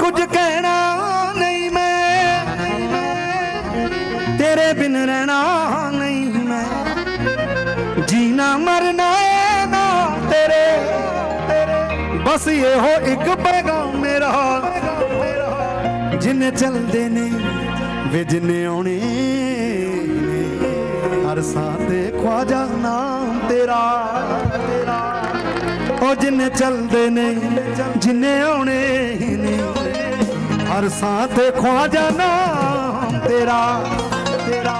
ਕੁਝ ਕਹਿਣਾ ਨਹੀਂ ਮੈਂ। ਤੇਰੇ ਬਿਨ ਰਹਿਣਾ ਨਹੀਂ ਮੈਂ। ਜੀਣਾ ਮਰਨਾ ਏ ਨਾ ਤੇਰੇ। ਬਸ ਇਹੋ ਇੱਕ ਪੈਗਾਮ ਮੇਰਾ। ਜਿੰਨੇ ਚਲਦੇ ਨੇ, ਵੇ ਜਿੰਨੇ ਆਉਣੇ ਹਰ ਸਾਹ ਤੇ ਖਵਾਜਾ ਨਾਮ ਤੇਰਾ। ਉਹ ਜਿੰਨੇ ਚਲਦੇ ਨੇ ਜਿੰਨੇ ਆਉਣੇ ਨੇ। ਹਰ ਸਾਹ ਤੇ ਖਵਾਜਾ ਨਾਮ ਤੇਰਾ ਤੇਰਾ।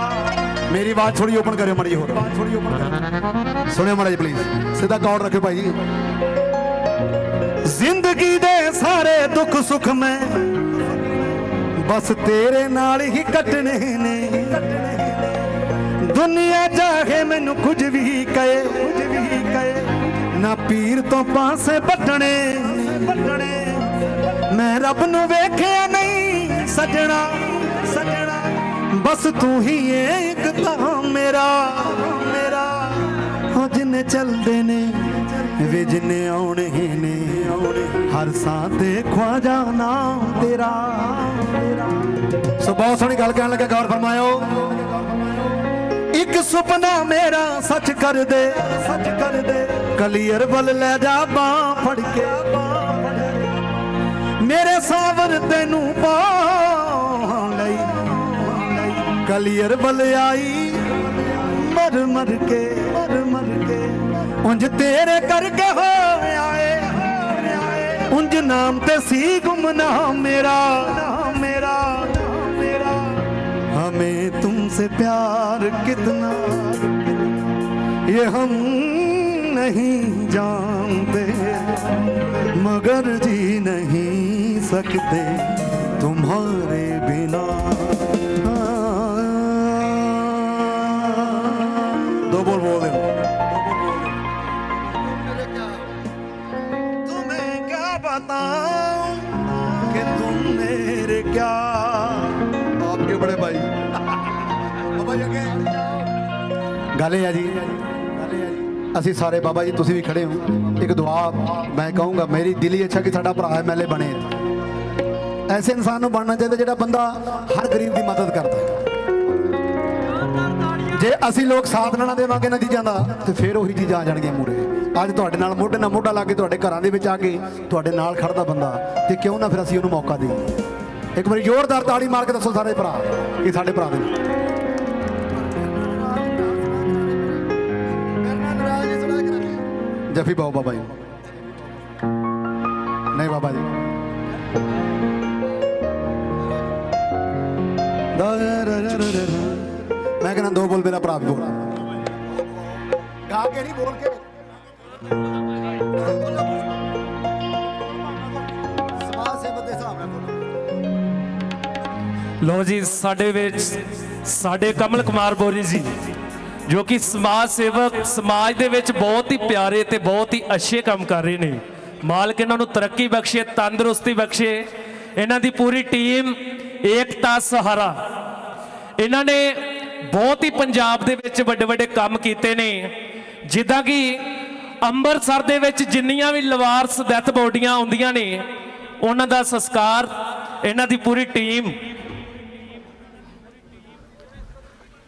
ਮੇਰੀ ਆਵਾਜ਼ ਥੋੜੀ ਓਪਨ ਕਰਿਓ ਮੜੀ ਹੋਰ। ਥੋੜੀ ਓਪਨ ਸੁਣਿਓ ਮੜਾ ਜੀ ਪਲੀਜ਼ ਸਿੱਧਾ ਕੌੜ ਰੱਖਿਓ ਭਾਈ। ਜੀ ਜ਼ਿੰਦਗੀ ਦੇ ਸਾਰੇ ਦੁੱਖ ਸੁੱਖ ਮੈਂ ਬਸ ਤੇਰੇ ਨਾਲ ਹੀ ਕੱਟਣੇ ਨੇ। ਦੁਨੀਆ ਚਾਹੇ ਮੈਨੂੰ ਕੁਝ ਵੀ ਕਹੇ ਕੁਝ ਵੀ ਕਹੇ। ਨਾ ਪੀਰ ਤੋਂ ਪਾਸੇ ਵੱਟਣੇ ਮੈਂ ਰੱਬ ਨੂੰ ਵੇਖਿਆ ਨਹੀਂ, ਸਜਣਾ। ਸਜਣਾ ਬਸ ਤੂੰ ਹੀ ਏ ਤਾਂ ਮੇਰਾ। ਮੇਰਾ ਹੋ ਜਿੰਨੇ ਚੱਲਦੇ ਨੇ, ਵੇ ਜਿੰਨੇ ਆਉਣੇ ਨੇ। ਹਰ ਸਾਹ ਤੇ ਖਵਾਜਾ ਨਾਮ ਤੇਰਾ। ਸੋ ਬਹੁਤ ਸੋਹਣੀ ਗੱਲ ਕਹਿਣ ਲੱਗਾ, ਗੌਰ ਫਰਮਾਇਓ। ਇੱਕ ਸੁਪਨਾ ਮੇਰਾ ਸੱਚ ਕਰ ਦੇ ਸੱਚ ਕਰ ਦੇ। ਕਲੀਅਰ ਵੱਲ ਲੈ ਜਾ ਬਾਹ ਫੜ ਕੇ ਮੇਰੇ ਸਾਵਰ ਤੈਨੂੰ ਪਾਉਣ ਲਈ ਕਲੀਅਰ ਵੱਲ ਆਈ ਮਰ ਮਰ ਕੇ ਮਰ ਮਰ ਕੇ ਉਂਝ ਤੇਰੇ ਕਰਕੇ ਹੋਇਆ ਏ ਉਂਝ ਨਾਮ ਤੇ ਸੀ ਗੁਮਨਾਮ ਮੇਰਾ ਨਾਮ ਮੇਰਾ ਨਾਮ मेरा हमें तुमसे प्यार कितना ये हम नहीं जानते मगर जी नहीं सकते तुम्हारे बिना ਅਸੀਂ ਸਾਰੇ ਬਾਬਾ ਜੀ, ਤੁਸੀਂ ਵੀ ਖੜੇ ਹੋ। ਇੱਕ ਦੁਆ ਮੈਂ ਕਹੂੰਗਾ, ਮੇਰੀ ਦਿਲੀ ਅੱਛਾ ਕਿ ਸਾਡਾ ਭਰਾ ਐਮਐਲਏ ਬਣੇ। ਐਸੇ ਇਨਸਾਨ ਨੂੰ ਬਣਨਾ ਚਾਹੀਦਾ ਜਿਹੜਾ ਬੰਦਾ ਹਰ ਗਰੀਬ ਦੀ ਮਦਦ ਕਰਦਾ ਜੇ ਅਸੀਂ ਲੋਕ ਸਾਥ ਨਾ ਨਾ ਦੇਵਾਂਗੇ ਨਤੀਜਿਆਂ ਦਾ, ਤੇ ਫਿਰ ਉਹੀ ਚੀਜ਼ਾਂ ਆ ਜਾਣਗੀਆਂ ਮੂਰੇ ਅੱਜ ਤੁਹਾਡੇ ਨਾਲ ਮੋਢੇ ਨਾਲ ਮੋਢਾ ਲਾ ਕੇ ਤੁਹਾਡੇ ਘਰਾਂ ਦੇ ਵਿੱਚ ਆ ਕੇ ਤੁਹਾਡੇ ਨਾਲ ਖੜਦਾ ਬੰਦਾ, ਤੇ ਕਿਉਂ ਨਾ ਫਿਰ ਅਸੀਂ ਉਹਨੂੰ ਮੌਕਾ ਦੇਈਏ। ਇੱਕ ਵਾਰੀ ਜ਼ੋਰਦਾਰ ਤਾੜੀ ਮਾਰ ਕੇ ਦੱਸੋ ਸਾਰੇ ਭਰਾ, ਕਿ ਸਾਡੇ ਭਰਾ ਦੇ ਜਫੀ ਪਾਓ ਬਾਬਾ ਜੀ ਨਹੀਂ ਬਾਬਾ ਜੀ। ਮੈਂ ਕਹਿੰਦਾ ਦੋ ਬੋਲ ਮੇਰਾ ਭਰਾ ਵੀ ਬੋਲ। ਗਾ ਕੇ ਨਹੀਂ ਬੋਲ ਕੇ। ਲੋ ਜੀ, ਸਾਡੇ ਵਿੱਚ ਸਾਡੇ ਕਮਲ ਕੁਮਾਰ ਬੋਰੀ ਜੀ। ਜੋ ਕਿ ਸਮਾਜ ਸੇਵਕ ਸਮਾਜ ਦੇ ਵਿੱਚ ਬਹੁਤ ਹੀ ਪਿਆਰੇ ਤੇ ਬਹੁਤ ਹੀ ਅੱਛੇ ਕੰਮ ਕਰ ਰਹੇ ਨੇ। ਮਾਲਕ ਇਹਨਾਂ ਨੂੰ ਤਰੱਕੀ ਬਖਸ਼ੇ, ਤੰਦਰੁਸਤੀ ਬਖਸ਼ੇ। ਇਹਨਾਂ ਦੀ ਪੂਰੀ ਟੀਮ ਏਕਤਾ, ਸਹਾਰਾ। ਇਹਨਾਂ ਨੇ ਬਹੁਤ ਹੀ ਪੰਜਾਬ ਦੇ ਵਿੱਚ ਵੱਡੇ ਵੱਡੇ ਕੰਮ ਕੀਤੇ ਨੇ। ਜਿੱਦਾਂ ਕਿ ਅੰਮ੍ਰਿਤਸਰ ਦੇ ਵਿੱਚ ਜਿੰਨੀਆਂ ਵੀ ਲਵਾਰਸ ਡੈਥ ਬੋਡੀਆਂ ਆਉਂਦੀਆਂ ਨੇ, ਉਹਨਾਂ ਦਾ ਸੰਸਕਾਰ, ਇਹਨਾਂ ਦੀ ਪੂਰੀ ਟੀਮ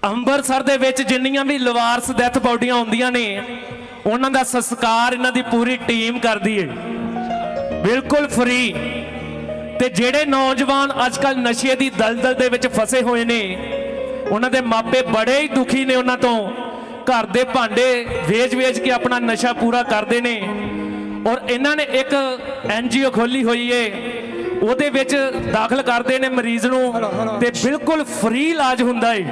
ਅੰਮ੍ਰਿਤਸਰ ਦੇ ਵਿੱਚ ਜਿੰਨੀਆਂ ਵੀ ਲਵਾਰਸ ਡੈਥ ਬੋਡੀਆਂ ਹੁੰਦੀਆਂ ਨੇ, ਉਹਨਾਂ ਦਾ ਸੰਸਕਾਰ ਇਹਨਾਂ ਦੀ ਪੂਰੀ ਟੀਮ ਕਰਦੀ ਏ। ਬਿਲਕੁਲ ਫ੍ਰੀ ਤੇ ਜਿਹੜੇ ਨੌਜਵਾਨ ਅੱਜਕੱਲ ਨਸ਼ੇ ਦੀ ਦਲਦਲ ਦੇ ਵਿੱਚ ਫਸੇ ਹੋਏ ਨੇ, ਉਹਨਾਂ ਦੇ ਮਾਪੇ ਬੜੇ ਹੀ ਦੁਖੀ ਨੇ ਉਹਨਾਂ ਤੋਂ। ਘਰ ਦੇ ਭਾਂਡੇ ਵੇਚ-ਵੇਚ ਕੇ ਆਪਣਾ ਨਸ਼ਾ ਪੂਰਾ ਕਰਦੇ ਨੇ। ਔਰ ਇਹਨਾਂ ਨੇ ਇੱਕ ਐਨਜੀਓ ਖੋਲੀ ਹੋਈ ਏ ਉਹਦੇ ਵਿੱਚ ਦਾਖਲ ਕਰਦੇ ਨੇ ਮਰੀਜ਼ ਨੂੰ ਤੇ ਬਿਲਕੁਲ ਫ੍ਰੀ ਇਲਾਜ ਹੁੰਦਾ ਏ।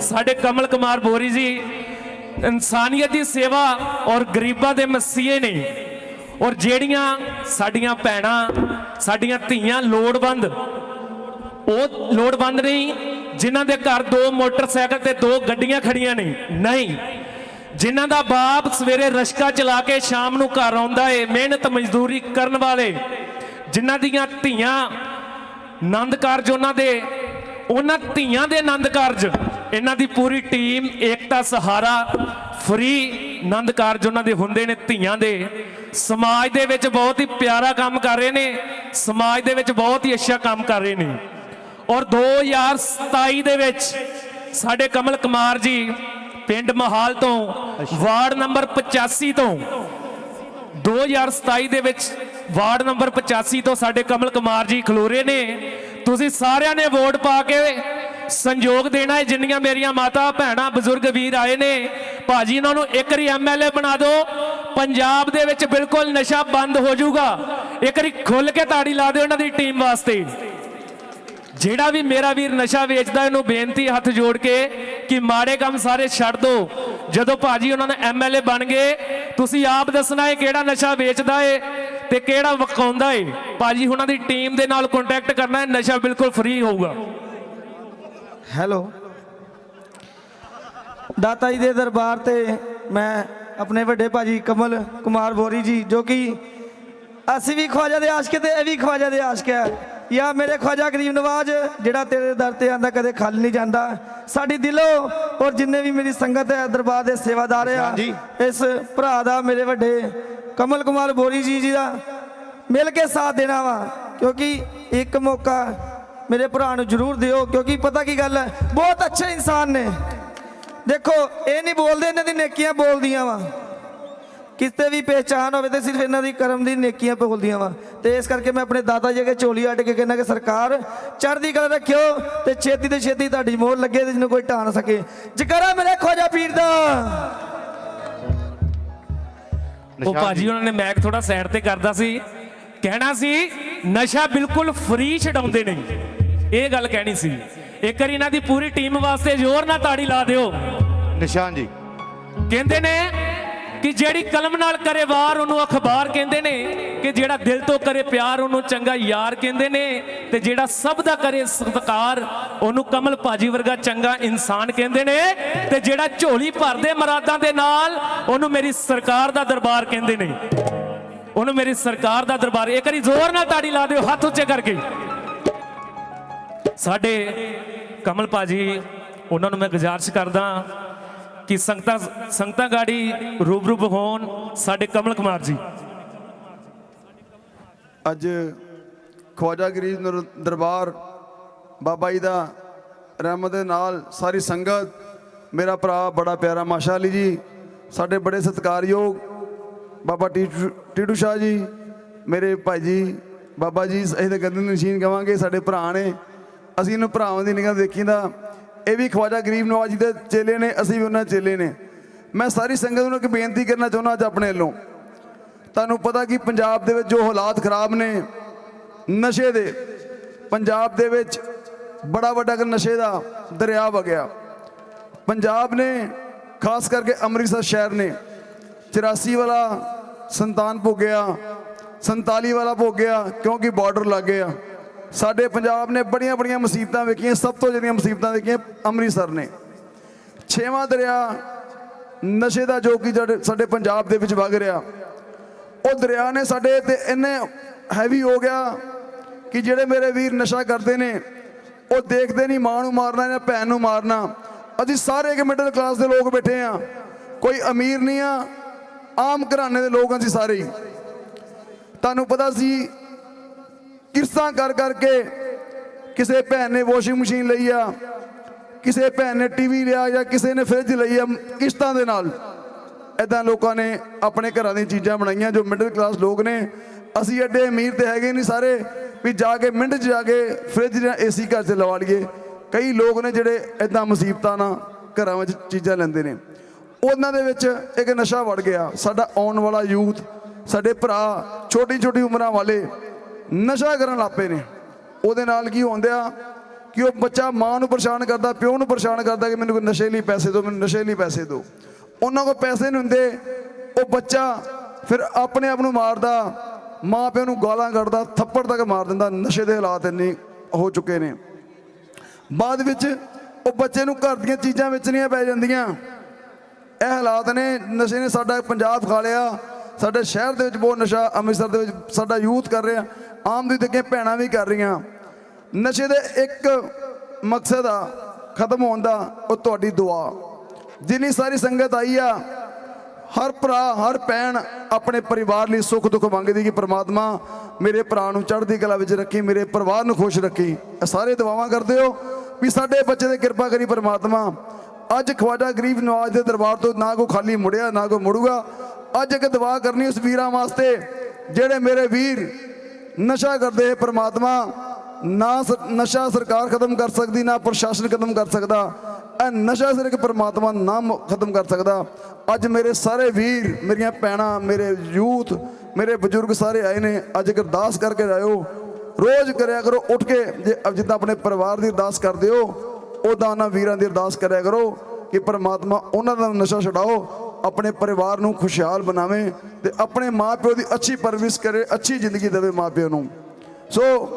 ਸਾਡੇ ਕਮਲ ਕੁਮਾਰ ਬੋਰੀ ਜੀ ਇਨਸਾਨੀਅਤ ਦੀ ਸੇਵਾ ਔਰ ਗਰੀਬਾਂ ਦੇ ਮਸੀਹੇ ਨੇ। ਔਰ ਜਿਹੜੀਆਂ ਸਾਡੀਆਂ ਭੈਣਾਂ ਸਾਡੀਆਂ ਧੀਆਂ ਲੋੜਵੰਦ ਉਹ ਲੋੜਵੰਦ ਨਹੀਂ ਜਿਨ੍ਹਾਂ ਦੇ ਘਰ ਦੋ ਮੋਟਰਸਾਈਕਲ ਤੇ ਦੋ ਗੱਡੀਆਂ ਖੜੀਆਂ ਨੇ। ਨਹੀਂ। ਜਿਨ੍ਹਾਂ ਦਾ ਬਾਪ ਸਵੇਰੇ ਰਸ਼ਕਾ ਚਲਾ ਕੇ ਸ਼ਾਮ ਨੂੰ ਘਰ ਆਉਂਦਾ ਏ ਮਿਹਨਤ ਮਜ਼ਦੂਰੀ ਕਰਨ ਵਾਲੇ। ਜਿਨ੍ਹਾਂ ਦੀਆਂ ਧੀਆਂ ਆਨੰਦ ਕਾਰਜ ਉਹਨਾਂ ਦੇ ਉਹਨਾਂ ਧੀਆਂ ਦੇ ਆਨੰਦ ਕਾਰਜ ਇਹਨਾਂ ਦੀ ਪੂਰੀ ਟੀਮ ਏਕਤਾ ਸਹਾਰਾ ਫ੍ਰੀ ਆਨੰਦ ਕਾਰਜ ਉਹਨਾਂ ਦੇ ਹੁੰਦੇ ਨੇ ਧੀਆਂ ਦੇ। ਸਮਾਜ ਦੇ ਵਿੱਚ ਬਹੁਤ ਹੀ ਪਿਆਰਾ ਕੰਮ ਕਰ ਰਹੇ ਨੇ ਸਮਾਜ ਦੇ ਵਿੱਚ ਬਹੁਤ ਹੀ ਅੱਛਾ ਕੰਮ ਕਰ ਰਹੇ ਨੇ। ਔਰ 2027 ਦੇ ਵਿੱਚ ਸਾਡੇ ਕਮਲ ਕੁਮਾਰ ਜੀ ਪਿੰਡ ਮਹਾਲ ਤੋਂ ਵਾਰਡ ਨੰਬਰ 85 ਤੋਂ 2027 ਦੇ ਵਿੱਚ ਵਾਰਡ ਨੰਬਰ 85 ਤੋਂ ਸਾਡੇ ਕਮਲ ਕੁਮਾਰ ਜੀ ਖਲੋਰੇ ਨੇ। ਤੁਸੀਂ ਸਾਰਿਆਂ ਨੇ ਵੋਟ ਪਾ ਕੇ ਸੰਯੋਗ ਦੇਣਾ ਹੈ, ਜਿੰਨੀਆਂ ਮੇਰੀਆਂ ਮਾਤਾ, ਭੈਣਾਂ, ਬਜ਼ੁਰਗ, ਵੀਰ ਆਏ ਨੇ। ਭਾਜੀ, ਇਹਨਾਂ ਨੂੰ ਇੱਕ ਵਾਰੀ ਐਮਐਲਏ ਬਣਾ ਦਿਓ। ਪੰਜਾਬ ਦੇ ਵਿੱਚ ਬਿਲਕੁਲ ਨਸ਼ਾ ਬੰਦ ਹੋ ਜਾਊਗਾ। ਇੱਕ ਵਾਰੀ ਖੁੱਲ ਕੇ ਤਾੜੀ ਲਾ ਦਿਓ ਇਹਨਾਂ ਦੀ ਟੀਮ ਵਾਸਤੇ। ਜਿਹੜਾ ਵੀ ਮੇਰਾ ਵੀਰ ਨਸ਼ਾ ਵੇਚਦਾ, ਇਹਨੂੰ ਬੇਨਤੀ ਹੱਥ ਜੋੜ ਕੇ ਕਿ ਮਾੜੇ ਕੰਮ ਸਾਰੇ ਛੱਡ ਦਿਓ ਜਦੋਂ ਭਾਜੀ ਉਹਨਾਂ ਨੇ ਐਮਐਲਏ ਬਣ ਗਏ, ਤੁਸੀਂ ਆਪ ਦੱਸਣਾ ਹੈ ਕਿਹੜਾ ਨਸ਼ਾ ਵੇਚਦਾ ਏ। ਤੇ ਕਿਹੜਾ ਵਕਾਉਂਦਾ ਏ? ਭਾਜੀ ਉਹਨਾਂ ਦੀ ਟੀਮ ਦੇ ਨਾਲ ਕੰਟੈਕਟ ਕਰਨਾ ਹੈ ਨਸ਼ਾ ਬਿਲਕੁਲ ਫ੍ਰੀ ਹੋਊਗਾ। ਹੈਲੋ ਦਾਤਾ ਜੀ ਦੇ ਦਰਬਾਰ ਤੇ ਮੈਂ ਆਪਣੇ ਵੱਡੇ ਭਾਜੀ ਕਮਲ ਕੁਮਾਰ ਬੋਰੀ ਜੀ ਜੋ ਕਿ ਅਸੀਂ ਵੀ ਖਵਾਜਾ ਦੇ ਆਸ਼ਕ ਤੇ ਇਹ ਵੀ ਖਵਾਜਾ ਦੇ ਆਸ਼ਕ ਹੈ ਯਾ ਮੇਰੇ ਖਵਾਜਾ ਗਰੀਬ ਨਵਾਜ ਜਿਹੜਾ ਤੇਰੇ ਦਰ ਤੇ ਆਂਦਾ ਕਦੇ ਖਾਲੀ ਨਹੀਂ ਜਾਂਦਾ। ਸਾਡੀ ਦਿਲੋਂ ਔਰ ਜਿੰਨੇ ਵੀ ਮੇਰੀ ਸੰਗਤ ਹੈ ਦਰਬਾਰ ਦੇ ਸੇਵਾਦਾਰ ਆ। ਇਸ ਭਰਾ ਦਾ ਮੇਰੇ ਵੱਡੇ ਕਮਲ ਕੁਮਾਰ ਬੋਰੀ ਜੀ ਜੀ ਦਾ ਮਿਲ ਕੇ ਸਾਥ ਦੇਣਾ ਵਾ। ਕਿਉਂਕਿ ਇੱਕ ਮੌਕਾ ਮੇਰੇ ਭਰਾ ਨੂੰ ਜ਼ਰੂਰ ਦਿਓ, ਕਿਉਂਕਿ ਪਤਾ ਕੀ ਗੱਲ ਹੈ, ਬਹੁਤ ਅੱਛੇ ਇਨਸਾਨ ਨੇ। ਦੇਖੋ, ਇਹ ਨਹੀਂ ਬੋਲਦੇ, ਇਹਨਾਂ ਦੀ ਨੇਕੀਆਂ ਬੋਲਦੀਆਂ ਵਾ। ਕਿਤੇ ਵੀ ਪਹਿਚਾਨ ਹੋਵੇ ਤੇ ਸਿਰਫ ਇਹਨਾਂ ਦੀ ਕਰਮ ਦੀ ਨੇਕੀਆਂ ਬੋਲਦੀਆਂ ਵਾ। ਤੇ ਇਸ ਕਰਕੇ ਮੈਂ ਆਪਣੇ ਦਾਦਾ ਜੀ ਅੱਗੇ ਝੋਲੀ ਅੱਡ ਕੇ ਕਹਿੰਦਾ ਕਿ ਸਰਕਾਰ, ਚੜ੍ਹਦੀ ਕਲਾ ਰੱਖਿਓ ਤੇ ਛੇਤੀ ਤੇ ਛੇਤੀ ਤੁਹਾਡੀ ਮੋਹਰ ਲੱਗੇ ਤੇ ਜਿਹਨੂੰ ਕੋਈ ਢਾਹ ਨਾ ਸਕੇ। ਜਕਰਾ ਮੇਰੇ ਖੋਜਾ ਪੀਰ ਦਾ। ਉਹ ਭਾਜੀ ਉਹਨਾਂ ਨੇ ਮੈਕ ਥੋੜਾ ਸਾਈਡ ਤੇ ਕਰਦਾ ਸੀ। ਕਹਿਣਾ ਸੀ ਨਸ਼ਾ ਬਿਲਕੁਲ ਫ੍ਰੀ ਛਡਾਉਂਦੇ ਨੇ। ਇਹ ਗੱਲ ਕਹਿਣੀ ਸੀ। ਇੱਕ ਵਾਰੀ ਇਹਨਾਂ ਦੀ ਪੂਰੀ ਟੀਮ ਵਾਸਤੇ ਜ਼ੋਰ ਨਾਲ ਤਾੜੀ ਲਾ ਦਿਓ। ਨਿਸ਼ਾਨ ਜੀ। ਕਹਿੰਦੇ ਨੇ ਕਿ ਜਿਹੜੀ ਕਲਮ ਨਾਲ ਕਰੇ ਵਾਰ, ਉਹਨੂੰ ਅਖਬਾਰ ਕਹਿੰਦੇ ਨੇ। ਕਿ ਜਿਹੜਾ ਦਿਲ ਤੋਂ ਕਰੇ ਪਿਆਰ, ਉਹਨੂੰ ਚੰਗਾ ਯਾਰ ਕਹਿੰਦੇ ਨੇ। ਤੇ ਜਿਹੜਾ ਸਭ ਦਾ ਕਰੇ ਸਤਿਕਾਰ, ਉਹਨੂੰ ਕਮਲ ਭਾਜੀ ਵਰਗਾ ਚੰਗਾ ਇਨਸਾਨ ਕਹਿੰਦੇ ਨੇ। ਤੇ ਜਿਹੜਾ ਝੋਲੀ ਭਰਦੇ ਮਰਾਦਾਂ ਦੇ ਨਾਲ, ਉਹਨੂੰ ਮੇਰੀ ਸਰਕਾਰ ਦਾ ਦਰਬਾਰ ਕਹਿੰਦੇ ਨੇ। ਉਹਨੂੰ ਮੇਰੀ ਸਰਕਾਰ ਦਾ ਦਰਬਾਰ। ਇੱਕ ਵਾਰੀ ਜ਼ੋਰ ਨਾਲ ਤਾੜੀ ਲਾ ਦਿਓ, ਹੱਥ ਉੱਚੇ ਕਰਕੇ। ਸਾਡੇ ਕਮਲ ਭਾਜੀ, ਉਹਨਾਂ ਨੂੰ ਮੈਂ ਗੁਜ਼ਾਰਿਸ਼ ਕਰਦਾ ਕਿ ਸੰਗਤਾਂ ਸੰਗਤਾਂ ਗਾੜੀ ਰੂਬਰੂ ਹੋਣ ਸਾਡੇ ਕਮਲ ਕੁਮਾਰ ਜੀ। ਅੱਜ ਖਵਾਜਾ ਗਰੀਬ ਨਰ- ਦਰਬਾਰ ਬਾਬਾ ਜੀ ਦਾ ਰਹਿਮਤ ਦੇ ਨਾਲ ਸਾਰੀ ਸੰਗਤ, ਮੇਰਾ ਭਰਾ ਬੜਾ ਪਿਆਰਾ ਮਾਸ਼ਾ ਅਲੀ ਜੀ, ਸਾਡੇ ਬੜੇ ਸਤਿਕਾਰਯੋਗ ਬਾਬਾ ਟੀਟੂ ਸ਼ਾਹ ਜੀ, ਮੇਰੇ ਭਾਈ ਜੀ, ਬਾਬਾ ਜੀ, ਅਸੀਂ ਤਾਂ ਗੰਦੀ ਨਸ਼ੀਨ ਕਵਾਂਗੇ ਸਾਡੇ ਭਰਾ ਨੇ, ਅਸੀਂ ਇਹਨੂੰ ਭਰਾਵਾਂ ਦੀ ਨਿਗਾਹ ਦੇਖੀਦਾ ਇਹ ਵੀ ਖਵਾਜਾ ਗਰੀਬ ਨਵਾਜ ਜੀ ਦੇ ਚੇਲੇ ਨੇ, ਅਸੀਂ ਵੀ ਉਹਨਾਂ ਦੇ ਚੇਲੇ ਨੇ। ਮੈਂ ਸਾਰੀ ਸੰਗਤ ਨੂੰ ਇੱਕ ਬੇਨਤੀ ਕਰਨਾ ਚਾਹੁੰਦਾ ਅੱਜ ਆਪਣੇ ਵੱਲੋਂ। ਤੁਹਾਨੂੰ ਪਤਾ ਕਿ ਪੰਜਾਬ ਦੇ ਵਿੱਚ ਜੋ ਹਾਲਾਤ ਖਰਾਬ ਨੇ, ਨਸ਼ੇ ਦੇ, ਪੰਜਾਬ ਦੇ ਵਿੱਚ ਬੜਾ ਵੱਡਾ ਨਸ਼ੇ ਦਾ ਦਰਿਆ ਵਗਿਆ। ਪੰਜਾਬ ਨੇ, ਖਾਸ ਕਰਕੇ ਅੰਮ੍ਰਿਤਸਰ ਸ਼ਹਿਰ ਨੇ 84 ਵਾਲਾ ਸੰਤਾਨ ਭੋਗਿਆ 47 ਵਾਲਾ ਭੋਗਿਆ, ਕਿਉਂਕਿ ਬਾਰਡਰ ਲੱਗ ਗਿਆ। ਸਾਡੇ ਪੰਜਾਬ ਨੇ ਬੜੀਆਂ ਬੜੀਆਂ ਮੁਸੀਬਤਾਂ ਵੇਖੀਆਂ, ਸਭ ਤੋਂ ਜ਼ਿਆਦੀਆਂ ਮੁਸੀਬਤਾਂ ਵੇਖੀਆਂ ਅੰਮ੍ਰਿਤਸਰ ਨੇ। ਛੇਵਾਂ ਦਰਿਆ ਨਸ਼ੇ ਦਾ ਜੋ ਕਿ ਸਾਡੇ- ਸਾਡੇ ਪੰਜਾਬ ਦੇ ਵਿੱਚ ਵਗ ਰਿਹਾ। ਉਹ ਦਰਿਆ ਨੇ ਸਾਡੇ ਤੇ ਇੰਨੇ ਹੈਵੀ ਹੋ ਗਿਆ ਕਿ ਜਿਹੜੇ ਮੇਰੇ ਵੀਰ ਨਸ਼ਾ ਕਰਦੇ ਨੇ, ਉਹ ਦੇਖਦੇ ਨਹੀਂ ਮਾਂ ਨੂੰ ਮਾਰਨਾ ਜਾਂ ਭੈਣ ਨੂੰ ਮਾਰਨਾ। ਅਸੀਂ ਸਾਰੇ ਕਿ ਮਿਡਲ ਕਲਾਸ ਦੇ ਲੋਕ ਬੈਠੇ ਆ ਕੋਈ ਅਮੀਰ ਨਹੀਂ ਆ, ਆਮ ਘਰਾਣੇ ਦੇ ਲੋਕ ਹਾਂ ਅਸੀਂ ਸਾਰੇ ਤੁਹਾਨੂੰ ਪਤਾ ਸੀ ਕਿਰਸਾਂ ਕਰ ਕਰਕੇ ਕਿਸੇ ਭੈਣ ਨੇ ਵਾਸ਼ਿੰਗ ਮਸ਼ੀਨ ਲਈ ਆ, ਕਿਸੇ ਭੈਣ ਨੇ ਟੀਵੀ ਲਿਆ ਜਾਂ ਕਿਸੇ ਨੇ ਫ੍ਰਿਜ ਲਈ ਆ ਕਿਸ਼ਤਾਂ ਦੇ ਨਾਲ। ਇਦਾਂ ਲੋਕਾਂ ਨੇ ਆਪਣੇ ਘਰਾਂ ਦੀਆਂ ਚੀਜ਼ਾਂ ਬਣਾਈਆਂ ਜੋ ਮਿਡਲ ਕਲਾਸ ਲੋਕ ਨੇ। ਅਸੀਂ ਐਡੇ ਅਮੀਰ ਤੇ ਹੈਗੇ ਨਹੀਂ ਸਾਰੇ ਵੀ ਜਾ ਕੇ ਮਿੰਟ 'ਚ ਜਾ ਕੇ ਫ੍ਰਿਜ ਜਾਂ ਏਸੀ ਘਰ 'ਚ ਲਵਾ ਲਈਏ। ਕਈ ਲੋਕ ਨੇ ਜਿਹੜੇ ਇਦਾਂ ਮੁਸੀਬਤਾਂ ਨਾਲ ਘਰਾਂ ਵਿੱਚ ਚੀਜ਼ਾਂ ਲੈਂਦੇ ਨੇ। ਉਹਨਾਂ ਦੇ ਵਿੱਚ ਇੱਕ ਨਸ਼ਾ ਵੜ ਗਿਆ। ਸਾਡਾ ਆਉਣ ਵਾਲਾ ਯੂਥ, ਸਾਡੇ ਭਰਾ ਛੋਟੀ ਛੋਟੀ ਉਮਰਾਂ ਵਾਲੇ ਨਸ਼ਾ ਕਰਨ ਲੱਪੇ ਨੇ। ਉਹਦੇ ਨਾਲ ਕੀ ਹੁੰਦਿਆ ਕਿ ਉਹ ਬੱਚਾ ਮਾਂ ਨੂੰ ਪਰੇਸ਼ਾਨ ਕਰਦਾ, ਪਿਓ ਨੂੰ ਪਰੇਸ਼ਾਨ ਕਰਦਾ ਕਿ ਮੈਨੂੰ ਕੋਈ ਨਸ਼ੇ ਲਈ ਪੈਸੇ ਦਿਓ, ਮੈਨੂੰ ਨਸ਼ੇ ਲਈ ਪੈਸੇ ਦਿਓ। ਉਹਨਾਂ ਕੋਲ ਪੈਸੇ ਨਹੀਂ ਹੁੰਦੇ, ਉਹ ਬੱਚਾ ਫਿਰ ਆਪਣੇ ਆਪ ਨੂੰ ਮਾਰਦਾ ਮਾਂ ਪਿਓ ਨੂੰ ਗਾਲਾਂ ਕੱਢਦਾ, ਥੱਪੜ ਤੱਕ ਮਾਰ ਦਿੰਦਾ, ਨਸ਼ੇ ਦੇ ਹਾਲਾਤ ਇੰਨੇ ਹੋ ਚੁੱਕੇ ਨੇ। ਬਾਅਦ ਵਿੱਚ ਉਹ ਬੱਚੇ ਨੂੰ ਘਰ ਦੀਆਂ ਚੀਜ਼ਾਂ ਵੇਚਣੀਆਂ ਪੈ ਜਾਂਦੀਆਂ। ਇਹ ਹਾਲਾਤ ਨੇ, ਨਸ਼ੇ ਨੇ ਸਾਡਾ ਪੰਜਾਬ ਖਾ ਲਿਆ। ਸਾਡੇ ਸ਼ਹਿਰ ਦੇ ਵਿੱਚ ਬਹੁਤ ਨਸ਼ਾ ਅੰਮ੍ਰਿਤਸਰ ਦੇ ਵਿੱਚ ਸਾਡਾ ਯੂਥ ਕਰ ਰਿਹਾ। ਆਮ ਦੀ ਦੇਖੇ ਭੈਣਾਂ ਵੀ ਕਰ ਰਹੀਆਂ। ਨਸ਼ੇ ਦੇ ਇੱਕ ਮਕਸਦ ਆ, ਖਤਮ ਹੋਣ ਦਾ, ਉਹ ਤੁਹਾਡੀ ਦੁਆ। ਜਿੰਨੀ ਸਾਰੀ ਸੰਗਤ ਆਈ ਆ, ਹਰ ਭਰਾ, ਹਰ ਭੈਣ ਆਪਣੇ ਪਰਿਵਾਰ ਲਈ ਸੁੱਖ ਦੁੱਖ ਮੰਗਦੀ ਕਿ ਪ੍ਰਮਾਤਮਾ ਮੇਰੇ ਭਰਾ ਨੂੰ ਚੜ੍ਹਦੀ ਕਲਾ ਵਿੱਚ ਰੱਖੀ, ਮੇਰੇ ਪਰਿਵਾਰ ਨੂੰ ਖੁਸ਼ ਰੱਖੀ। ਇਹ ਸਾਰੇ ਦੁਆਵਾਂ ਕਰਦੇ ਹੋ ਵੀ ਸਾਡੇ ਬੱਚੇ ਤੇ ਕਿਰਪਾ ਕਰੀ ਪ੍ਰਮਾਤਮਾ। ਅੱਜ ਖਵਾਜਾ ਗਰੀਬ ਨਵਾਜ ਦੇ ਦਰਬਾਰ ਤੋਂ ਨਾ ਕੋ ਖਾਲੀ ਮੁੜਿਆ, ਨਾ ਕੋ ਮੁੜੂਗਾ। ਅੱਜ ਇੱਕ ਦੁਆ ਕਰਨੀ ਉਸ ਵੀਰਾਂ ਵਾਸਤੇ, ਜਿਹੜੇ ਮੇਰੇ ਵੀਰ ਨਸ਼ਾ ਕਰਦੇ ਹੈ ਪ੍ਰਮਾਤਮਾ, ਨਾ ਸ- ਨਸ਼ਾ ਸਰਕਾਰ ਖਤਮ ਕਰ ਸਕਦੀ, ਨਾ ਪ੍ਰਸ਼ਾਸਨ ਖਤਮ ਕਰ ਸਕਦਾ, ਇਹ ਨਸ਼ਾ ਸਿਰਫ ਪਰਮਾਤਮਾ ਨਾ ਮ- ਖਤਮ ਕਰ ਸਕਦਾ। ਅੱਜ ਮੇਰੇ ਸਾਰੇ ਵੀਰ, ਮੇਰੀਆਂ ਭੈਣਾਂ, ਮੇਰੇ ਯੂਥ, ਮੇਰੇ ਬਜ਼ੁਰਗ ਸਾਰੇ ਆਏ ਨੇ, ਅੱਜ ਇੱਕ ਅਰਦਾਸ ਕਰਕੇ ਜਾਇਓ। ਰੋਜ਼ ਕਰਿਆ ਕਰੋ, ਉੱਠ ਕੇ ਜੇ ਜਿੱਦਾਂ ਆਪਣੇ ਪਰਿਵਾਰ ਦੀ ਅਰਦਾਸ ਕਰਦੇ ਹੋ ਉਦਾਂ ਉਹਨਾਂ ਵੀਰਾਂ ਦੀ ਅਰਦਾਸ ਕਰਿਆ ਕਰੋ ਕਿ ਪਰਮਾਤਮਾ ਉਹਨਾਂ ਦਾ ਨਸ਼ਾ ਛਡਾਓ ਆਪਣੇ ਪਰਿਵਾਰ ਨੂੰ ਖੁਸ਼ਹਾਲ ਬਣਾਵੇ ਤੇ ਆਪਣੇ ਮਾਪਿਓ ਦੀ ਅੱਛੀ ਪਰਵਰਿਸ਼ ਕਰੇ, ਅੱਛੀ ਜ਼ਿੰਦਗੀ ਦੇਵੇ ਮਾਪਿਓ ਨੂੰ। ਸੋ,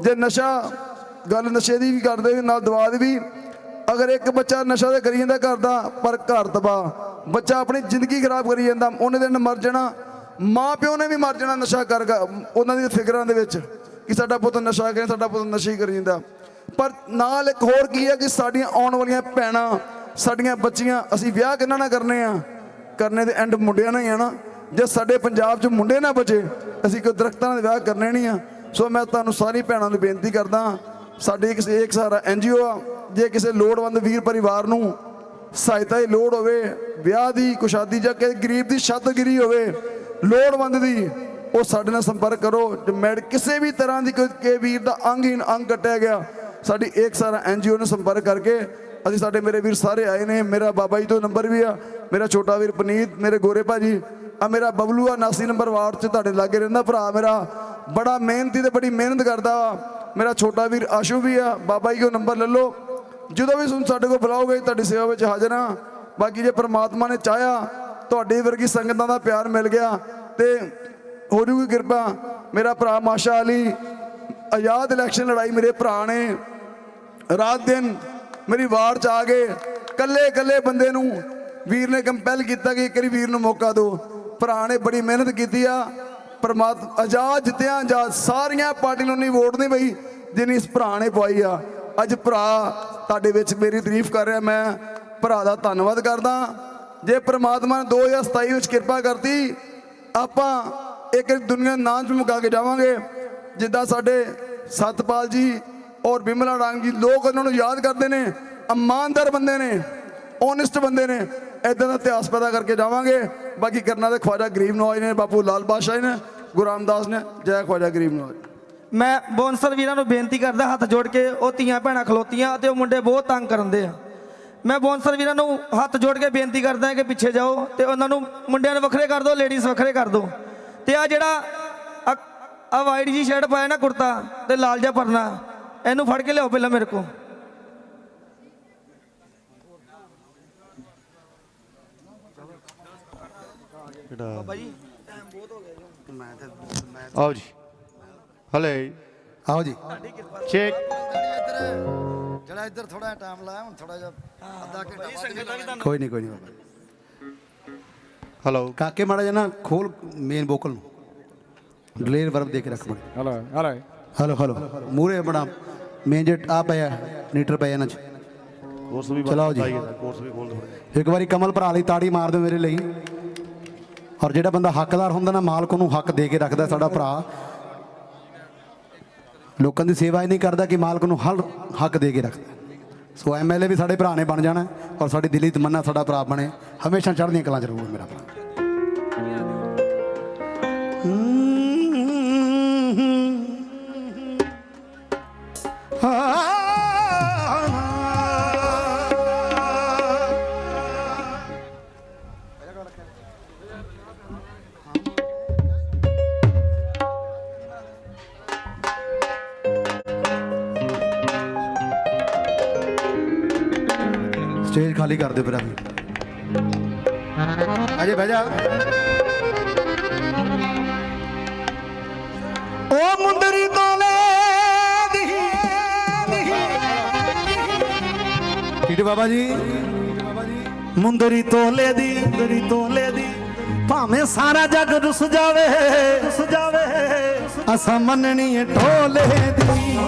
ਜੇ ਨਸ਼ਾ, ਗੱਲ ਨਸ਼ੇ ਦੀ ਵੀ ਕਰਦੇ ਵੀ ਨਾਲ ਦਵਾ ਦੀ ਵੀ, ਅਗਰ ਇੱਕ ਬੱਚਾ ਨਸ਼ਾ ਤੇ ਕਰੀ ਜਾਂਦਾ ਘਰ ਦਾ, ਪਰ ਘਰ ਤਬਾਹ। ਬੱਚਾ ਆਪਣੀ ਜ਼ਿੰਦਗੀ ਖਰਾਬ ਕਰੀ ਜਾਂਦਾ, ਉਹਨੇ ਦਿਨ ਮਰ ਜਾਣਾ ਮਾਂ ਪਿਓ ਨੇ ਵੀ ਮਰ ਜਾਣਾ ਨਸ਼ਾ ਕਰ ਕਰ- ਉਹਨਾਂ ਦੀ ਫਿਕਰਾਂ ਦੇ ਵਿੱਚ ਕਿ ਸਾਡਾ ਪੁੱਤ ਨਸ਼ਾ ਕਰੇ, ਸਾਡਾ ਪੁੱਤ ਨਸ਼ੇ ਹੀ ਕਰੀ ਜਾਂਦਾ। ਪਰ ਨਾਲ ਇੱਕ ਹੋਰ ਕੀ ਹੈ ਕਿ ਸਾਡੀਆਂ ਆਉਣ ਵਾਲੀਆਂ ਭੈਣਾਂ, ਸਾਡੀਆਂ ਬੱਚੀਆਂ, ਅਸੀਂ ਵਿਆਹ ਕਿੰਨਾ ਨਾਲ ਕਰਨੇ ਆ ਕਰਨੇ ਦੇ ਐਂਡ ਮੁੰਡਿਆਂ ਨਾਲ ਹੀ ਆ ਨਾ। ਜੇ ਸਾਡੇ ਪੰਜਾਬ 'ਚ ਮੁੰਡੇ ਨਾ ਬਚੇ, ਅਸੀਂ ਕੋਈ ਦਰਖਤਾਂ ਨਾਲ ਵਿਆਹ ਕਰਨੇ ਨਹੀਂ ਆ। ਸੋ ਮੈਂ ਤੁਹਾਨੂੰ ਸਾਰੀ ਭੈਣਾਂ ਨੂੰ ਬੇਨਤੀ ਕਰਦਾ ਸਾਡੀ ਕਿਸੇ ਇੱਕ ਸਾਰਾ ਐਨਜੀਓ ਆ, ਜੇ ਕਿਸੇ ਲੋੜਵੰਦ ਵੀਰ ਪਰਿਵਾਰ ਨੂੰ ਸਹਾਇਤਾ ਦੀ ਲੋੜ ਹੋਵੇ, ਵਿਆਹ ਦੀ, ਕੁਸ਼ਾਦੀ ਜਾਂ ਕਿਸੇ ਗਰੀਬ ਦੀ ਛੱਤਗਿਰੀ ਹੋਵੇ, ਲੋੜਵੰਦ ਦੀ, ਉਹ ਸਾਡੇ ਨਾਲ ਸੰਪਰਕ ਕਰੋ। ਜੇ ਮੈਡ ਕਿਸੇ ਵੀ ਤਰ੍ਹਾਂ ਦੀ ਕੋਈ ਕੇ ਵੀਰ ਦਾ ਅੰਗਹੀਨ ਅੰਗ ਕੱਟਿਆ ਗਿਆ, ਸਾਡੀ ਇੱਕ ਸਾਰਾ ਐਨਜੀਓ ਨੂੰ ਸੰਪਰਕ ਕਰਕੇ ਅਸੀਂ ਸਾਡੇ ਮੇਰੇ ਵੀਰ ਸਾਰੇ ਆਏ ਨੇ, ਮੇਰਾ ਬਾਬਾ ਜੀ ਤੋਂ ਨੰਬਰ ਵੀ ਆ, ਮੇਰਾ ਛੋਟਾ ਵੀਰ ਪਨੀਤ, ਮੇਰੇ ਗੋਰੇ ਭਾਜੀ, ਆ ਮੇਰਾ ਬਬਲੂ ਆ 79 ਨੰਬਰ ਵਾਰਡ 'ਚ ਤੁਹਾਡੇ ਲਾਗੇ ਰਹਿੰਦਾ ਭਰਾ ਮੇਰਾ, ਬੜਾ ਮਿਹਨਤੀ ਤੇ ਬੜੀ ਮਿਹਨਤ ਕਰਦਾ ਵਾ। ਮੇਰਾ ਛੋਟਾ ਵੀਰ ਆਸ਼ੂ ਵੀ ਆ, ਬਾਬਾ ਜੀ ਕੋ ਨੰਬਰ ਲੈ ਲਓ। ਜਦੋਂ ਵੀ ਤੁਸੀਂ ਸਾਡੇ ਕੋਲ ਬੁਲਾਓਗੇ, ਤੁਹਾਡੀ ਸੇਵਾ ਵਿੱਚ ਹਾਜ਼ਰ ਹਾਂ ਬਾਕੀ ਜੇ ਪ੍ਰਮਾਤਮਾ ਨੇ ਚਾਹਿਆ, ਤੁਹਾਡੀ ਵਰਗੀ ਸੰਗਤਾਂ ਦਾ ਪਿਆਰ ਮਿਲ ਗਿਆ ਤੇ ਹੋ ਜੂਗੀ ਕਿਰਪਾ। ਮੇਰਾ ਭਰਾ ਮਾਸ਼ਾ ਅਲੀ, ਆਜ਼ਾਦ ਇਲੈਕਸ਼ਨ ਲੜਾਈ ਮੇਰੇ ਭਰਾ ਨੇ। ਰਾਤ ਦਿਨ ਮੇਰੀ ਵਾਰ ਚ ਆ ਗਏ। ਕੱਲੇ ਕੱਲੇ ਬੰਦੇ ਨੂੰ ਵੀਰ ਨੇ ਕੰਪੈਲ ਕੀਤਾ ਕਿ ਇੱਕ ਵਾਰੀ ਵੀਰ ਨੂੰ ਮੌਕਾ ਦਿਓ। ਭਰਾ ਨੇ ਬੜੀ ਮਿਹਨਤ ਕੀਤੀ ਆ। ਪਰਮਾਤਮਾ ਆਜ਼ਾਦ ਜਿੱਤਿਆ ਆਜ਼ਾਦ ਸਾਰੀਆਂ ਪਾਰਟੀਆਂ ਨੂੰ ਨਹੀਂ ਵੋਟ ਨਹੀਂ ਪਈ ਜਿੰਨੀ ਇਸ ਭਰਾ ਨੇ ਪਵਾਈ ਆ। ਅੱਜ ਭਰਾ ਤੁਹਾਡੇ ਵਿੱਚ ਮੇਰੀ ਤਾਰੀਫ ਕਰ ਰਿਹਾ। ਮੈਂ ਭਰਾ ਦਾ ਧੰਨਵਾਦ ਕਰਦਾ। ਜੇ ਪ੍ਰਮਾਤਮਾ ਨੇ 2027 ਵਿੱਚ ਕਿਰਪਾ ਕਰਤੀ, ਆਪਾਂ ਇੱਕ ਦੁਨੀਆ ਨਾਂ ਚ ਮੁਕਾ ਕੇ ਜਾਵਾਂਗੇ। ਜਿੱਦਾਂ ਸਾਡੇ ਸਤਪਾਲ ਜੀ ਔਰ ਬਿਮਲਾ ਰਾਂਗ ਜੀ ਲੋਕ ਉਹਨਾਂ ਨੂੰ ਯਾਦ ਕਰਦੇ ਨੇ, ਇਮਾਨਦਾਰ ਬੰਦੇ ਨੇ ਓਨੈਸਟ ਬੰਦੇ ਨੇ। ਇਦਾਂ ਦਾ ਇਤਿਹਾਸ ਪੈਦਾ ਕਰਕੇ ਜਾਵਾਂਗੇ। ਬਾਕੀ ਕਰਨਾ ਤੇ ਖਵਾਜਾ ਗਰੀਬ ਨਵਾਜ ਨੇ, ਬਾਪੂ ਲਾਲ ਬਾਦਸ਼ਾਹ ਨੇ, ਗੁਰੂ ਰਾਮਦਾਸ ਨੇ। ਜੈ ਖਵਾਜਾ ਗਰੀਬ ਨਵਾਜ। ਮੈਂ ਬੌਂਸਰ ਵੀਰਾਂ ਨੂੰ ਬੇਨਤੀ ਕਰਦਾ, ਹੱਥ ਜੋੜ ਕੇ, ਉਹ ਧੀਆਂ ਭੈਣਾਂ ਖਲੋਤੀਆਂ ਤੇ ਉਹ ਮੁੰਡੇ ਬਹੁਤ ਤੰਗ ਕਰਦੇ ਆ। ਮੈਂ ਬੌਂਸਰ ਵੀਰਾਂ ਨੂੰ ਹੱਥ ਜੋੜ ਕੇ ਬੇਨਤੀ ਕਰਦਾ ਕਿ ਪਿੱਛੇ ਜਾਓ ਤੇ ਉਹਨਾਂ ਨੂੰ ਮੁੰਡਿਆਂ ਨੂੰ ਵੱਖਰੇ ਕਰ ਦਿਓ ਲੇਡੀਜ਼ ਵੱਖਰੇ ਕਰ ਦਿਓ। ਤੇ ਆ ਜਿਹੜਾ ਆ ਵਾਈਟ ਜੀ ਸ਼ਰਟ ਪਾਇਆ ਨਾ ਕੁੜਤਾ ਤੇ ਲਾਲ ਜਿਹਾ ਪਰਨਾ ਇਹਨੂੰ ਫੜ ਕੇ ਲਿਆਓ ਪਹਿਲਾਂ ਮੇਰੇ ਕੋਲ। ਆਓ ਜੀ। ਹਲੇ। ਆਓ ਜੀ। ਚੈੱਕ ਜਿਹੜਾ ਇੱਧਰ ਥੋੜਾ ਟਾਈਮ ਲਾਇਆ ਹੁਣ ਥੋੜਾ ਜਿਹਾ ਅੱਧਾ ਘੰਟਾ ਕੋਈ ਨਹੀਂ ਕੋਈ ਨਹੀਂ ਬਾਬਾ ਹਲੋ ਕਾਕੇ ਮਾੜਾ ਜਿਹਾ ਨਾ ਖੋਲ ਮੇਨ ਵੋਕਲ ਨੂੰ। ਡਿਲੇਰ ਵਰਬ ਦੇ ਕੇ ਰੱਖ ਬੜੇ ਹਲੋ ਹਲੋ ਹਲੋ ਹਲੋ ਮੂਰੇ ਬੜਾ ਮੇਨ ਜਟ ਆ ਪਿਆ ਨੀਟਰ ਪਿਆ ਇਹਨਾਂ ਚ। ਕੋਰਸ ਵੀ ਚਲਾਓ ਜੀ। ਕੋਰਸ ਵੀ ਖੋਲ ਦੋ ਇੱਕ ਵਾਰੀ ਕਮਲ ਭਰਾ ਲਈ ਤਾੜੀ ਮਾਰ ਦਿਓ ਮੇਰੇ ਲਈ। ਔਰ ਜਿਹੜਾ ਬੰਦਾ ਹੱਕਦਾਰ ਹੁੰਦਾ ਨਾ ਮਾਲਕ ਨੂੰ ਹੱਕ ਦੇ ਕੇ ਰੱਖਦਾ ਸਾਡਾ ਭਰਾ। ਲੋਕਾਂ ਦੀ ਸੇਵਾ ਹੀ ਨਹੀਂ ਕਰਦਾ ਕਿ ਮਾਲਕ ਨੂੰ ਹਰ ਹੱਕ ਦੇ ਕੇ ਰੱਖਦਾ। ਸੋ ਐਮਐਲਏ ਵੀ ਸਾਡੇ ਭਰਾ ਨੇ ਬਣ ਜਾਣਾ ਔਰ ਸਾਡੀ ਦਿਲੀ ਤਮੰਨਾ ਸਾਡਾ ਭਰਾ ਬਣੇ। ਹਮੇਸ਼ਾ ਚੜ੍ਹਦੀਆਂ ਕਲਾਂ ਚ ਰਹੂਗਾ ਮੇਰਾ ਭਰਾ। ਸਟੇਜ ਖਾਲੀ ਕਰ ਦੇ ਫਿਰ ਅਜੇ ਬਹਿ ਜਾ। ਬਾਬਾ ਜੀ। ਮੁੰਦਰੀ ਤੋਲੇ ਦੀ ਮੁੰਦਰੀ ਤੋਲੇ ਦੀ ਭਾਵੇਂ ਸਾਰਾ ਜੱਗ ਰੁੱਸ ਜਾਵੇ ਰੁੱਸ ਜਾਵੇ। ਅਸਾਂ ਮੰਨਣੀ ਏ ਢੋਲੇ ਦੀ।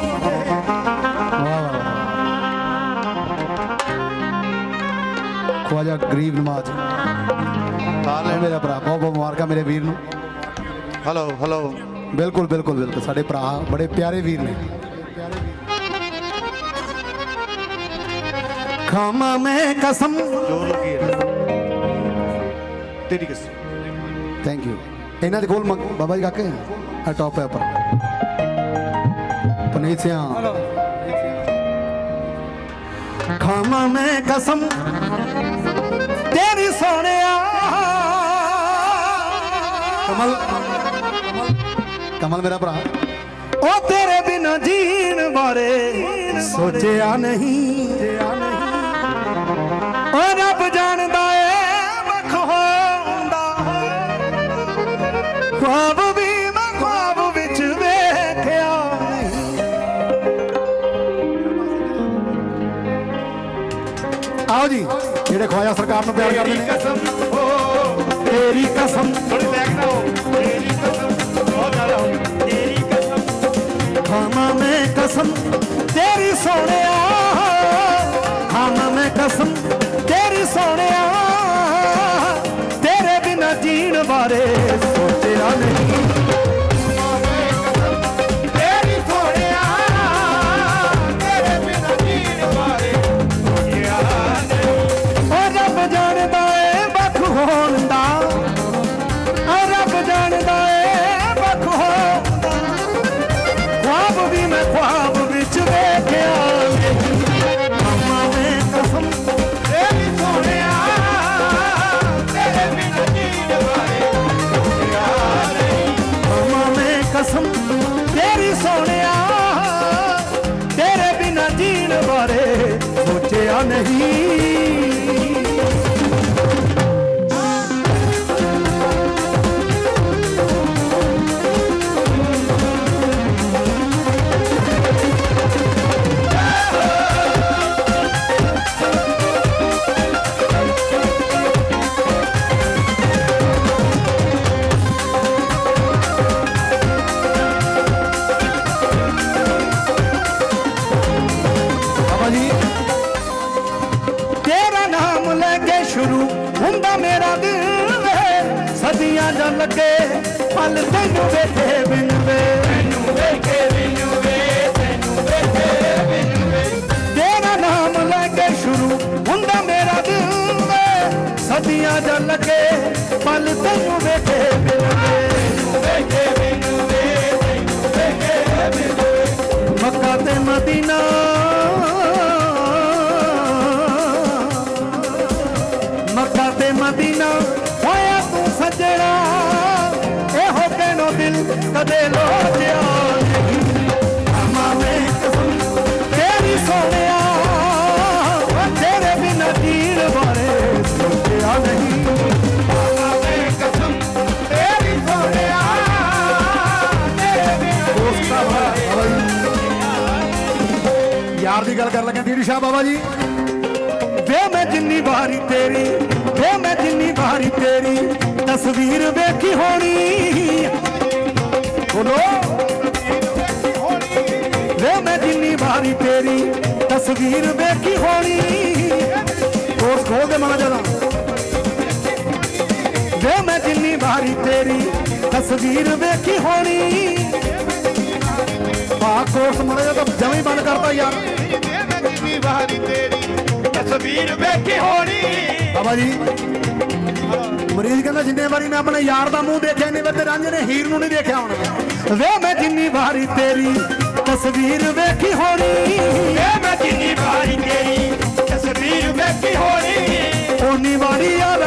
ਖਵਾਜਾ ਗਰੀਬ ਨਵਾਜ ਹਾਲੇ ਮੇਰਾ ਭਰਾ ਬਹੁਤ ਬਹੁਤ ਮੁਬਾਰਕਾਂ ਮੇਰੇ ਵੀਰ ਨੂੰ। ਹੈਲੋ ਹੈਲੋ ਬਿਲਕੁਲ ਬਿਲਕੁਲ ਬਿਲਕੁਲ। ਸਾਡੇ ਭਰਾ ਬੜੇ ਪਿਆਰੇ ਵੀਰ ਨੇ। ਖਾਮਾ ਮੈਂ ਕਸਮ ਜੋਰ ਲੱਗੀ ਹੈ ਤੇਰੀ ਕਿਸ ਥੈਂਕ ਯੂ ਇਹਨਾਂ ਦੇ ਕੋਲ ਬਾਬਾ ਜੀ ਕਾਕੇ ਆ ਟੌਪ ਹੈ ਉੱਪਰ ਪਨੀਤ ਸਿਆ ਖਾਮਾ ਮੈਂ ਕਸਮ ਤੇਰੀ ਸੋਹਣਿਆ ਕਮਲ ਕਮਲ ਮੇਰਾ ਭਰਾ ਉਹ ਤੇਰੇ ਬਿਨਾ ਜੀਣ ਬਾਰੇ ਸੋਚਿਆ ਨਹੀਂ ਉਹ ਰੱਬ ਜਾਣਦਾ ਏ ਵੱਖ ਹੁੰਦਾ ਖੁਆਬ ਵੀ ਮੈਂ ਖੁਆਬ ਵਿੱਚ ਵੇਖਿਆ ਨਹੀਂ। ਆਓ ਜੀ ਜਿਹੜੇ ਖਵਾਜਾ ਸਰਕਾਰ ਨੂੰ ਪਿਆਰ ਕਰਦੇ ਨੇ। ਕਸਮ ਤੇਰੀ ਕਸਮ। ਥੋੜੀ ਬੈਕ ਨਾ ਹੋ ਤੇਰੀ ਕਸਮ ਬਹੁਤ ਜ਼ਿਆਦਾ ਹੋ ਤੇਰੀ ਕਸਮ। ਖਾਮਾ ਮੈਂ ਕਸਮ ਤੇਰੀ ਸੋਹਣਿਆ। ਖਾਮਾ ਮੈਂ ਕਸਮ ਸੋਹਣਿਆ ਤੇਰੇ ਬਿਨਾ ਜੀਣ ਬਾਰੇ ਸੋਚਿਆ ਨਹੀਂ। ਲੱਗੇ ਪਲ ਤੈਨੂੰ ਵੇਖੇ ਬਿਨ ਵੇਖੇ ਬਿਨ ਵੇਖੇ ਬਿਨ ਮੱਕਾ ਤੇ ਮਦੀਨਾ। ਮੱਕਾ ਤੇ ਮਦੀਨਾ। ਹੋਇਆ ਤੂੰ ਸੱਜਣਾ। ਇਹੋ ਕਹਿਣੋ ਦਿਲ ਕਦੇ ਲੋਚਿਆ ਦੀ ਗੱਲ ਸ਼ਾਹ ਬਾਬਾ ਜੀ। ਵੇ ਮੈਂ ਜਿੰਨੀ ਵਾਰੀ ਤੇਰੀ, ਵੇ ਮੈਂ ਜਿੰਨੀ ਵਾਰੀ ਤੇਰੀ ਤਸਵੀਰ ਵੇਖੀ ਹੋਣੀ। ਬੋਲੋ। ਵੇ ਮੈਂ ਜਿੰਨੀ ਵਾਰੀ ਤੇਰੀ ਤਸਵੀਰ ਵੇਖੀ ਹੋਣੀ। ਕੋਸ ਖੋਲ ਦੇ ਮਾਂ ਜਰਾ ਵੇ ਮੈਂ ਜਿੰਨੀ ਵਾਰੀ ਤੇਰੀ ਤਸਵੀਰ ਵੇਖੀ ਹੋਣੀ। ਪਾ ਕੋਸ ਮੜਾ ਤਾਂ ਜਮੀ ਬੰਦ ਕਰਤਾ ਯਾਰ। ਤਸਵੀਰ ਵੇਖੀ ਹੋਣੀ। ਬਾਬਾ ਜੀ। ਮਰੀਜ਼ ਕਹਿੰਦਾ ਜਿੰਨੇ ਵਾਰੀ ਮੈਂ ਆਪਣੇ ਯਾਰ ਦਾ ਮੂੰਹ ਦੇਖਿਆ ਨਹੀਂ ਤੇ ਰਾਂਝੇ ਨੇ ਹੀਰ ਨੂੰ ਨਹੀਂ ਦੇਖਿਆ ਹੁਣ। ਵੇ ਮੈਂ ਜਿੰਨੀ ਵਾਰੀ ਤੇਰੀ ਤਸਵੀਰ ਵੇਖੀ ਹੋਣੀ। ਵੇ ਮੈਂ ਜਿੰਨੀ ਵਾਰੀ ਤੇਰੀ ਤਸਵੀਰ ਵੇਖੀ ਹੋਣੀ। ਓਨੀ ਵਾਰੀ ਯਾਰ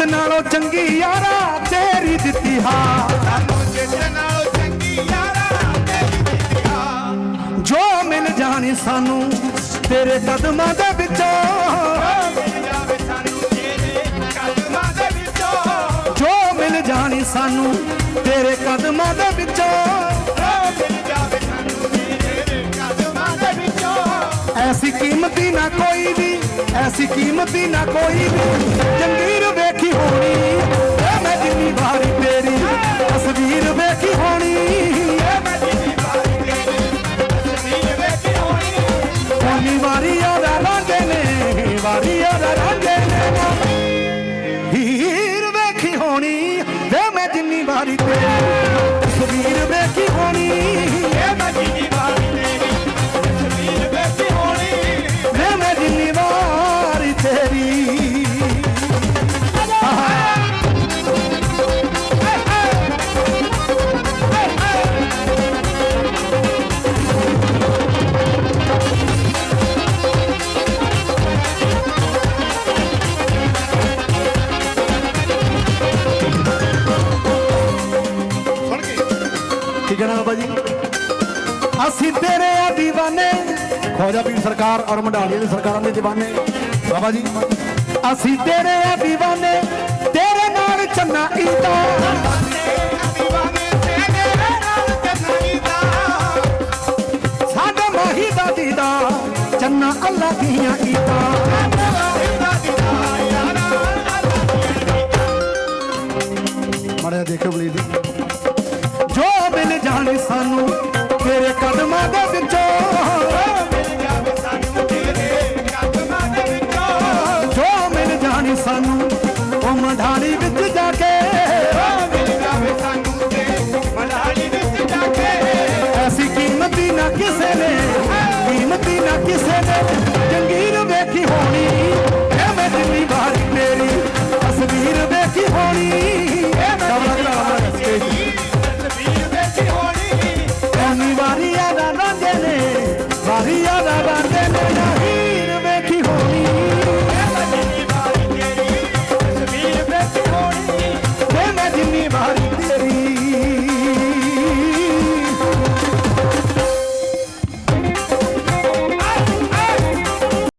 ਜਿੱਤ ਨਾਲੋਂ ਚੰਗੀ ਯਾਰਾ ਤੇਰੀ ਦਿੱਤੀ ਹਾਂ। ਸਾਨੂੰ ਜਿੱਤ ਨਾਲੋਂ ਚੰਗੀ ਯਾਰਾ ਤੇਰੀ ਦਿੱਤੀਆ ਜੋ ਮਿਲ ਜਾਣੀ ਸਾਨੂੰ, ਤੇਰੇ ਕਦਮਾਂ ਦੇ ਵਿੱਚੋਂ। ਜੋ ਮਿਲ ਜਾਣੀ ਸਾਨੂੰ, ਤੇਰੇ ਕਦਮਾਂ ਦੇ ਵਿੱਚੋਂ। ਐਸੀ ਕੀਮਤੀ ਨਾ ਕੋਈ ਵੀ, ਐਸੀ ਕੀਮਤੀ ਨਾ ਕੋਈ ਵੀ। ਜੰਗੀਰ ਵੇਖੀ ਡਿੱਗਣਾ ਬਾਜੀ। ਅਸੀਂ ਤੇਰੇ ਆ دیਵਾਨੇ ਖੋਜਾ ਪੀਰ ਸਰਕਾਰ ਔਰ ਮੰਡਾਲੀਆਂ ਦੀ ਸਰਕਾਰਾਂ ਦੇ دیਵਾਨੇ ਬਾਬਾ ਜੀ। ਅਸੀਂ ਤੇਰੇ ਆ دیਵਾਨੇ ਤੇਰੇ ਨਾਲ ਚੰਨਾ ਈਦਾ। ਦੇਖੋ ਬਲੀ ਸਾਨੂੰ, ਤੇਰੇ ਕਦਮਾਂ ਦੇ ਵਿੱਚੋਂ। ਮਿਲ ਸਾਨੂੰ ਵਿੱਚ ਜਾ ਕੇ। ਮਿਲ ਕੀਮਤੀ ਨਾ ਕਿਸੇ ਨੇ, ਕੀਮਤੀ ਨਾ ਕਿਸੇ ਨੇ ਜੰਗੀਰ ਵੇਖੀ ਹੋਣੀ। ਐਵੇਂ ਮੇਰੀ ਤਸਵੀਰ ਵੇਖੀ ਹੋਣੀ।